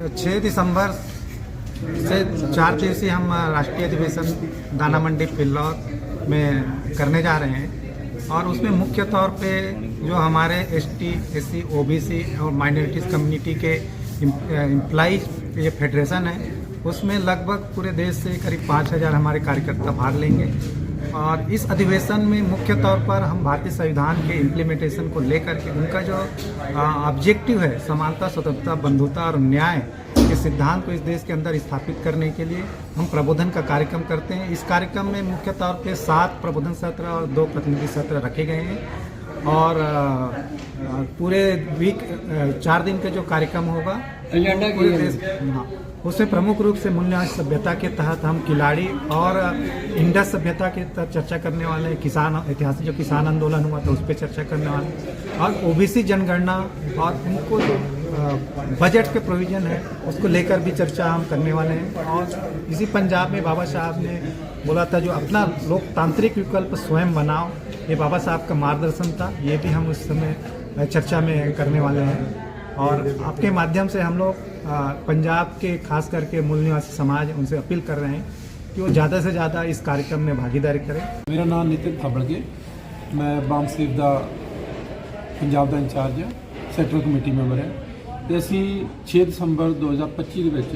छः दिसंबर से चार दिवसीय हम राष्ट्रीय अधिवेशन दाना मंडी फिल्लौर में करने जा रहे हैं और उसमें मुख्य तौर पे जो हमारे S T S C O B C और माइनॉरिटीज़ कम्युनिटी के एम्प्लॉज ये फेडरेशन है, उसमें लगभग पूरे देश से करीब पाँच हज़ार हमारे कार्यकर्ता भाग लेंगे। और इस अधिवेशन में मुख्य तौर पर हम भारतीय संविधान के इम्प्लीमेंटेशन को लेकर के उनका जो ऑब्जेक्टिव है समानता स्वतंत्रता बंधुता और न्याय के सिद्धांत को इस देश के अंदर स्थापित करने के लिए हम प्रबोधन का कार्यक्रम करते हैं। इस कार्यक्रम में मुख्य तौर पर सात प्रबोधन सत्र और दो प्रतिनिधि सत्र रखे गए हैं और पूरे वीक चार दिन का जो कार्यक्रम होगा पूरे देश हाँ। उसमें प्रमुख रूप से मूल्य सभ्यता के तहत हम खिलाड़ी और इंडस सभ्यता के तहत चर्चा करने वाले हैं किसान, ऐतिहासिक जो किसान आंदोलन हुआ था, उस पर चर्चा करने वाले। और ओबीसी जनगणना और उनको जो बजट के प्रोविज़न है, उसको लेकर भी चर्चा हम करने वाले हैं। और इसी पंजाब में बाबा साहब ने बोला था, जो अपना लोकतांत्रिक विकल्प स्वयं बनाओ। ये बाबा साहब का मार्गदर्शन था, ये भी हम उस समय चर्चा में करने वाले हैं। और आपके माध्यम से हम लोग पंजाब के खास करके मूल निवासी समाज उनसे अपील कर रहे हैं कि वो ज़्यादा से ज़्यादा इस कार्यक्रम में भागीदारी करें ਮੇਰਾ ਨਾਮ ਨਿਤਿਨ ਥਾਬੜਗੇ ਮੈਂ ਬਾਮ ਸੇਵ ਦਾ ਪੰਜਾਬ ਦਾ ਇੰਚਾਰਜ ਹਾਂ ਸੈਕਟਰਲ ਕਮੇਟੀ ਮੈਂਬਰ ਹਾਂ ਤੇ ਅਸੀਂ 6 ਦਸੰਬਰ 2025 ਦੇ ਵਿੱਚ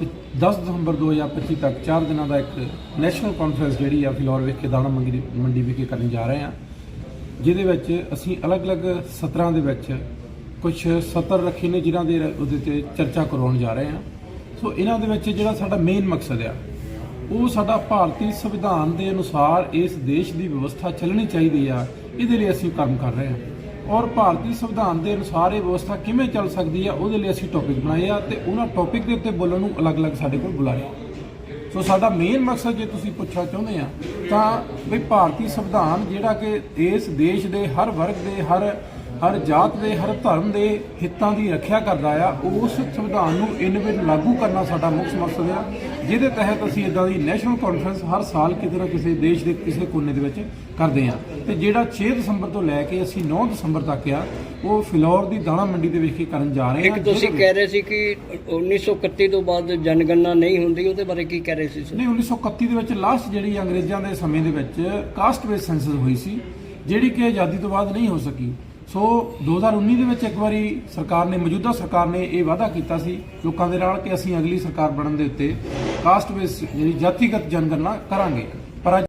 ਤੇ 10 ਦਸੰਬਰ 2025 ਤੱਕ 4 ਦਿਨਾਂ ਦਾ ਇੱਕ ਨੈਸ਼ਨਲ ਕਾਨਫਰੰਸ ਜਿਹੜੀ ਆ ਫਿਲੌਰ ਵਿਖੇ ਦਾਣਾ ਮੰਡੀ ਮੰਡੀ ਵਿਖੇ ਕਰਨ ਜਾ ਰਹੇ ਹਾਂ ਜਿਹਦੇ ਵਿੱਚ ਅਸੀਂ ਅਲੱਗ-ਅਲੱਗ ਸਤਰਾਂ ਦੇ ਵਿੱਚ ਕੁਝ ਸਤਰ ਰੱਖੇ ਨੇ ਜਿਨ੍ਹਾਂ ਦੇ ਉਹਦੇ ਤੇ ਚਰਚਾ ਕਰਵਾਉਣ ਜਾ ਰਹੇ ਹਾਂ। ਸੋ ਇਹਨਾਂ ਦੇ ਵਿੱਚ ਜਿਹੜਾ ਸਾਡਾ ਮੇਨ ਮਕਸਦ ਆ, ਉਹ ਸਾਡਾ ਭਾਰਤੀ ਸੰਵਿਧਾਨ ਦੇ ਅਨੁਸਾਰ ਇਸ ਦੇਸ਼ ਦੀ ਵਿਵਸਥਾ ਚੱਲਣੀ ਚਾਹੀਦੀ ਆ, ਇਹਦੇ ਲਈ ਅਸੀਂ ਕੰਮ ਕਰ ਰਹੇ ਹਾਂ। ਔਰ ਭਾਰਤੀ ਸੰਵਿਧਾਨ ਦੇ ਅਨੁਸਾਰ ਇਹ ਵਿਵਸਥਾ ਕਿਵੇਂ ਚੱਲ ਸਕਦੀ ਆ, ਉਹਦੇ ਲਈ ਅਸੀਂ ਟੌਪਿਕ ਬਣਾਏ ਆ ਤੇ ਉਹਨਾਂ ਟੌਪਿਕ ਦੇ ਉੱਤੇ ਬੋਲਣ ਨੂੰ ਅਲੱਗ-ਅਲੱਗ ਸਾਡੇ ਕੋਲ ਬੁਲਾਇਆ ਸੋ ਸਾਡਾ ਮੇਨ ਮਕਸਦ ਜੇ ਤੁਸੀਂ ਪੁੱਛਣਾ ਚਾਹੁੰਦੇ ਆ, ਤਾਂ ਵੀ ਭਾਰਤੀ ਸੰਵਿਧਾਨ ਜਿਹੜਾ ਕਿ ਇਸ ਦੇਸ਼ ਦੇ, ਹਰ ਵਰਗ ਦੇ, ਹਰ ਹਰ ਜਾਤ ਦੇ ਹਰ ਧਰਮ ਦੇ ਹਿੱਤਾਂ ਦੀ ਰੱਖਿਆ ਕਰਦਾ ਆ ਉਸ ਸੰਵਿਧਾਨ ਨੂੰ ਇਨ ਵਿੱਚ ਲਾਗੂ ਕਰਨਾ ਸਾਡਾ ਮੁੱਖ ਮਕਸਦ ਆ। ਜਿਹਦੇ ਤਹਿਤ ਅਸੀਂ ਇਦਾਂ ਦੀ ਨੈਸ਼ਨਲ ਕਾਨਫਰੰਸ ਹਰ ਸਾਲ ਕਿਤੇ ਨਾ ਕਿਸੇ ਦੇਸ਼ ਦੇ ਕਿਸੇ ਕੋਨੇ ਦੇ ਵਿੱਚ ਕਰਦੇ ਆ। ਤੇ ਜਿਹੜਾ 6 ਦਸੰਬਰ ਤੋਂ ਲੈ ਕੇ ਅਸੀਂ 9 ਦਸੰਬਰ ਤੱਕ ਆ ਉਹ ਫਿਲੌਰ ਦੀ ਦਾਣਾ ਮੰਡੀ ਦੇ ਵਿਖੇ ਕਰਨ ਜਾ ਰਹੇ ਆ। ਇੱਕ ਤੁਸੀਂ ਕਹਿ ਰਹੇ ਸੀ ਕਿ 1931 ਤੋਂ ਬਾਅਦ ਜਨਗਣਨਾ ਨਹੀਂ ਹੁੰਦੀ ਉਹਦੇ ਬਾਰੇ ਕੀ ਕਹਿ ਰਹੇ ਸੀ ਨਹੀਂ 1931 ਦੇ ਵਿੱਚ ਲਾਸਟ ਜਿਹੜੀ ਅੰਗਰੇਜ਼ਾਂ ਦੇ ਸਮੇਂ ਦੇ ਵਿੱਚ ਕਾਸਟ ਬੇਸ ਸੈਂਸਸ ਹੋਈ ਸੀ ਜਿਹੜੀ ਕਿ ਆਜ਼ਾਦੀ ਤੋਂ ਬਾਅਦ ਨਹੀਂ ਹੋ ਸਕੀ। ਸੋ 2019 ਦੇ ਵਿੱਚ ਇੱਕ ਵਾਰੀ ਸਰਕਾਰ ਨੇ, ਮੌਜੂਦਾ ਸਰਕਾਰ ਨੇ ਇਹ ਵਾਅਦਾ ਕੀਤਾ ਸੀ ਲੋਕਾਂ ਦੇ ਨਾਲ ਕਿ ਅਸੀਂ ਅਗਲੀ ਸਰਕਾਰ ਬਣਨ ਦੇ ਉੱਤੇ ਕਾਸਟ ਬੇਸ ਜਿਹੜੀ ਜਾਤੀਗਤ ਜਨਗਣਨਾ ਕਰਾਂਗੇ। ਪਰ ਅੱਜ